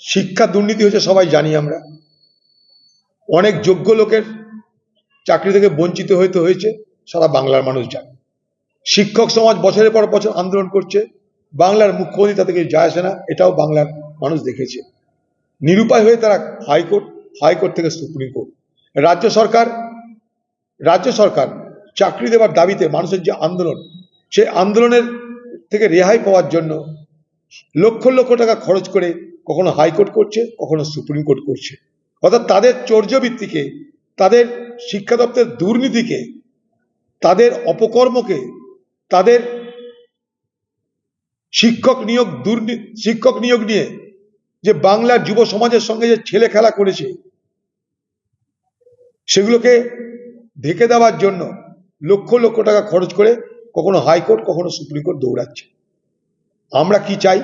শিক্ষা দুর্নীতি হচ্ছে সবাই জানি আমরা। অনেক যোগ্য লোকের চাকরি থেকে বঞ্চিত হইতে হয়েছে, সারা বাংলার মানুষ জানে। শিক্ষক সমাজ বছরের পর বছর আন্দোলন করছে, বাংলার মুখ্যমন্ত্রী তাদেরকে যায় আসে না, এটাও বাংলার মানুষ দেখেছে। নিরুপায় হয়ে তারা হাইকোর্ট হাইকোর্ট থেকে সুপ্রিম কোর্ট। রাজ্য সরকার রাজ্য সরকার চাকরি দেওয়ার দাবিতে মানুষের যে আন্দোলন, সেই আন্দোলনের থেকে রেহাই পাওয়ার জন্য লক্ষ লক্ষ টাকা খরচ করে কখনো হাইকোর্ট করছে, কখনো সুপ্রিম কোর্ট করছে। অর্থাৎ তাদের চর্যবৃত্তিকে, তাদের শিক্ষা দপ্তরের দুর্নীতিকে, তাদের অপকর্মকে, তাদের শিক্ষক নিয়োগ দুর্নীতি শিক্ষক নিয়োগ নিয়ে যে বাংলার যুব সমাজের সঙ্গে যে ছেলে খেলা করেছে, সেগুলোকে ঢেকে দেওয়ার জন্য লক্ষ লক্ষ টাকা খরচ করে কখনো হাইকোর্ট, কখনো সুপ্রিম কোর্ট দৌড়াচ্ছে। আমরা কি চাই?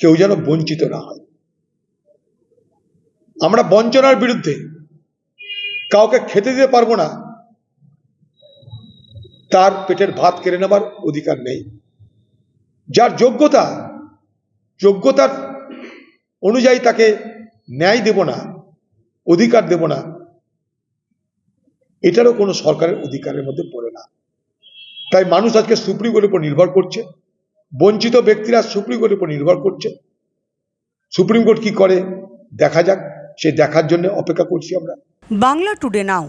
কেউ যেন বঞ্চিত না হয়। আমরা বঞ্চনার বিরুদ্ধে কাউকে খেতে দিতে পারব না, তার পেটের ভাত কেড়ে নেবার অধিকার নেই। যার যোগ্যতা, যোগ্যতার অনুযায়ী তাকে ন্যায় দেব না, অধিকার দেব না, এটারও কোনো সরকারের অধিকারের মধ্যে পড়ে না। তাই মানুষ আজকে সুপ্রিম কোর্টের উপর নির্ভর করছে। বঞ্চিত ব্যক্তিরা সুপ্রিম কোর্টের উপর নির্ভর করছে। সুপ্রিম কোর্ট কি করে? দেখা যাক। সে দেখার জন্য অপেক্ষা করছি আমরা। বাংলা টুডে নাও